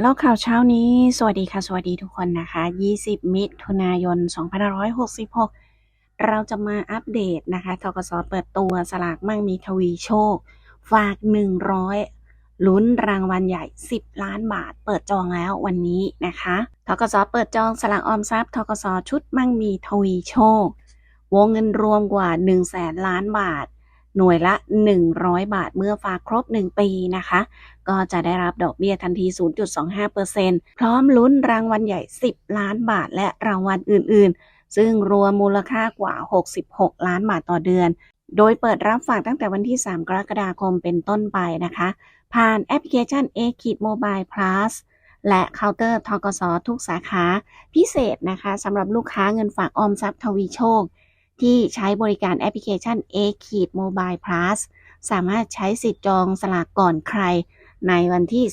แล้วข่าวเช้านี้ สวัสดีค่ะ สวัสดีทุกคนนะคะ 20 มิถุนายน 2566 เราจะมาอัปเดตนะคะทกสเปิดตัวสลากมั่งมีทวีโชค ฝาก 100 ลุ้นรางวัลใหญ่ 10 ล้านบาท เปิดจองแล้ววันนี้นะคะทกสเปิดจองสลากออมทรัพย์ทกสชุดมั่งมีทวีโชค วงเงินรวมกว่า 1 0 0 0 0แสนล้านบาท หน่วยละ 100 บาทเมื่อฝากครบ 1 ปีนะคะ ก็จะได้รับดอกเบี้ยทันที 0.25%พร้อมลุ้นรางวัลใหญ่ 10 ล้านบาทและรางวัลอื่น ๆ ซึ่งรวมมูลค่ากว่า 66 ล้านบาทต่อเดือน โดยเปิดรับฝากตั้งแต่วันที่ 3 กรกฎาคมเป็นต้นไปนะคะ ผ่านแอปพลิเคชัน a k i d Mobile Plus และเคาน์เตอร์ทกสทุกสาขา พิเศษนะคะสำหรับลูกค้าเงินฝากออมทรัพย์ทวีโชค ที่ใช้บริการแอปพลิเคชัน a k i d Mobile Plus สามารถใช้สิทธิ์จองสลากก่อนใคร ในวันที่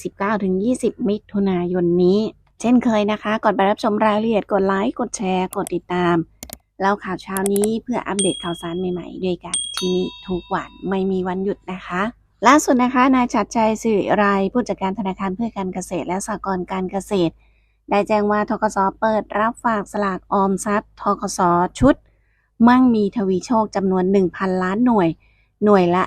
19-20 มิถุนายนนี้ เช่นเคยนะคะ ก่อนไปรับชมรายละเอียดกดไลค์กดแชร์กดติดตามแล้วข่าวเช้านี้เพื่ออัปเดตข่าวสารใหม่ๆ ด้วยกันที่นี่ทุกวันไม่มีวันหยุดนะคะล่าสุดนะคะนายชัดชัยสิริไรผู้จัดการธนาคารเพื่อการเกษตรและสหกรณ์การเกษตร ได้แจ้งว่าทกสเปิดรับฝากสลากออมทรัพย์ทกสชุด มั่งมีทวีโชคจำนวน 1,000 ล้านหน่วย หน่วยละ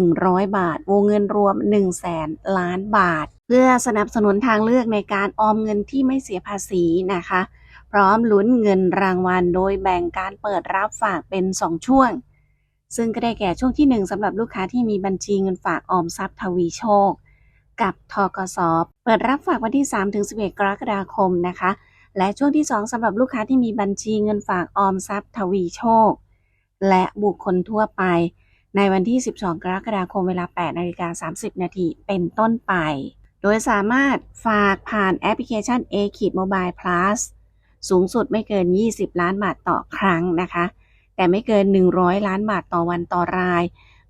100 บาท วงเงินรวม 1 0 0 0 0แสนล้านบาท เพื่อสนับสนุนทางเลือกในการออมเงินที่ไม่เสียภาษีนะคะ พร้อมลุ้นเงินรางวัลโดยแบ่งการเปิดรับฝากเป็น 2 ช่วง ซึ่งก็ได้แก่ช่วงที่ 1สำหรับลูกค้าที่มีบัญชีเงินฝากออมทรัพย์ทวีโชค กับทกสเปิดรับฝากวันที่ 3-11 กรกฎาคมนะคะ และช่วงที่ 2สำหรับลูกค้าที่มีบัญชีเงินฝากออมทรัพย์ทวีโชค และบุคคลทั่วไป ในวันที่ 12 กรกฎาคมเวลา 8นาฬิกา30 นาทีเป็นต้นไป โดยสามารถฝากผ่านแอปพลิเคชัน a k i d Mobile Plus สูงสุดไม่เกิน 20 ล้านบาทต่อครั้งนะคะ แต่ไม่เกิน 100 ล้านบาทต่อวันต่อราย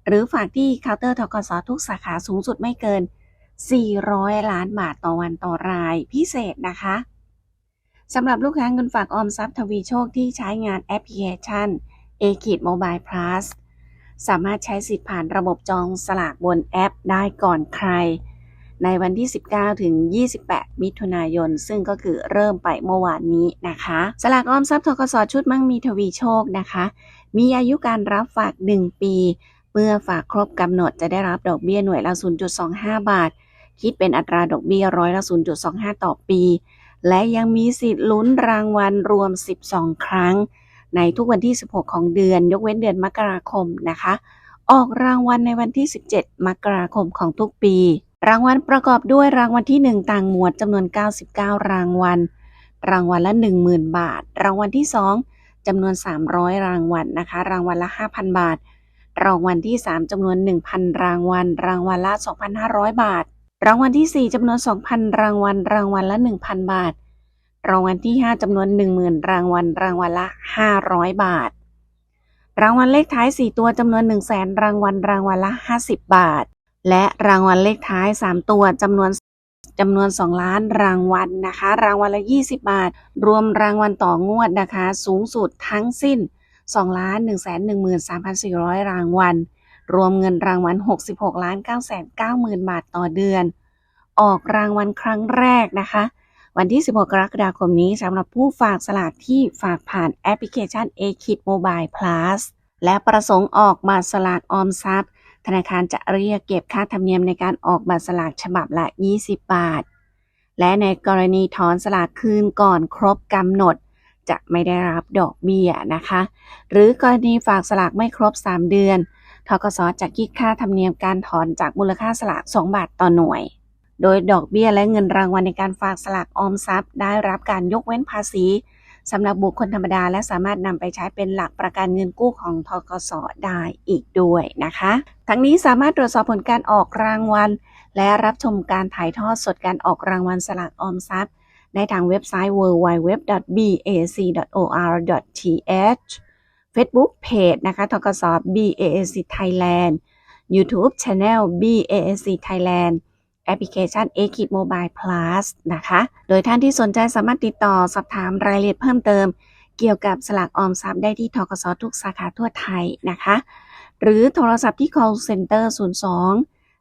หรือฝากที่เคาน์เตอร์ทกสทุกสาขาสูงสุดไม่เกิน 400 ล้านบาทต่อวันต่อรายพิเศษนะคะ สำหรับลูกค้าเงินฝากออมทรัพย์ทวีโชคที่ใช้งานแอปพลิเคชัน a k i d Mobile Plus สามารถใช้สิทธิ์ผ่านระบบจองสลากบนแอปได้ก่อนใคร ในวันที่ 19 ถึง 28 มิถุนายน ซึ่งก็คือเริ่มไปเมื่อวานนี้นะคะ สลากออมทรัพย์ทกสชุดมั่งมีทวีโชคนะคะ มีอายุการรับฝาก 1 ปี เมื่อฝากครบกำหนดจะได้รับดอกเบี้ยหน่วยละ 0.25 บาท คิดเป็นอัตราดอกเบี้ยร้อยละ 0.25 ต่อปี และยังมีสิทธิ์ลุ้นรางวัลรวม 12 ครั้ง ในทุกวันที่ 16 ของเดือน ยกเว้นเดือนมกราคมนะคะ ออกรางวัลในวันที่ 17 มกราคมของทุกปี รางวัลประกอบด้วยรางวัลที่ 1 ต่างหมวดจำนวน 99 รางวัล รางวัลละ 10,000 บาท รางวัลที่ 2จำนวน 300 รางวัลนะคะ รางวัลละ 5,000 บาท รางวัลที่ 3จำนวน 1,000 รางวัล รางวัลละ 2,500 บาท รางวัลที่ 4จำนวน 2,000 รางวัล รางวัลละ 1,000 บาท รางวัลที่ 5จำนวน 10,000 รางวัล รางวัลละ 500 บาท รางวัลเลขท้าย 4 ตัวจำนวน 1 0 0 0 0แสนรางวัล รางวัลละ 50 บาท และรางวัลเลขท้าย 3 ตัวจำนวนจำนวน 2 ล้านรางวัลนะคะ รางวัลละ 20 บาท รวมรางวัลต่องวดนะคะ สูงสุดทั้งสิ้น 2 ล้าน1 1 3 4 0 0 รางวัล รวมเงินรางวัล 66ล้าน9 9 0 0 0 บาทต่อเดือน ออกรางวัลครั้งแรกนะคะ วันที่ 16 กรกฎาคมนี้สำหรับผู้ฝากสลากที่ฝากผ่านแอปพลิเคชัน a k i d Mobile Plus และประสงค์ออกบัตรสลากออมทรัพย์ ธนาคารจะเรียกเก็บค่าธรรมเนียมในการออกบัตรสลากฉบับละ 20 บาท และในกรณีถอนสลากคืนก่อนครบกำหนดจะไม่ได้รับดอกเบี้ยนะคะ หรือกรณีฝากสลากไม่ครบ 3 เดือน ทกสจะคิดค่าธรรมเนียมการถอนจากมูลค่าสลาก 2 บาทต่อหน่วย โดยดอกเบี้ยและเงินรางวัลในการฝากสลากออมทรัพย์ ได้รับการยกเว้นภาษีสำหรับบุคคลธรรมดา และสามารถนำไปใช้เป็นหลักประกันเงินกู้ของทกสได้อีกด้วยนะคะ ทั้งนี้สามารถตรวจสอบผลการออกรางวัล และรับชมการถ่ายทอดสดการออกรางวัลสลากออมทรัพย์ ได้ทางเว็บไซต์ www.bac.or.th Facebook Page นะคะทกศ baac Thailand YouTube Channel baac Thailand แอปพลิเคชัน a k i d Mobile Plus นะคะ โดยท่านที่สนใจสามารถติดต่อสอบถามรายละเอียดเพิ่มเติม เกี่ยวกับสลากออมทรัพย์ได้ที่ทกศทุกสาขาทั่วไทยนะคะ หรือโทรศัพท์ที่ call center 02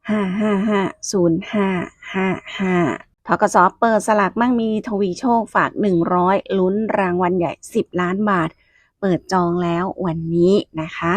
555 0555ทกศเปิดสลากมั่งมีทวีโชคฝาก 100 ลุ้นรางวัลใหญ่ 10 ล้านบาท เปิดจองแล้ววันนี้นะคะ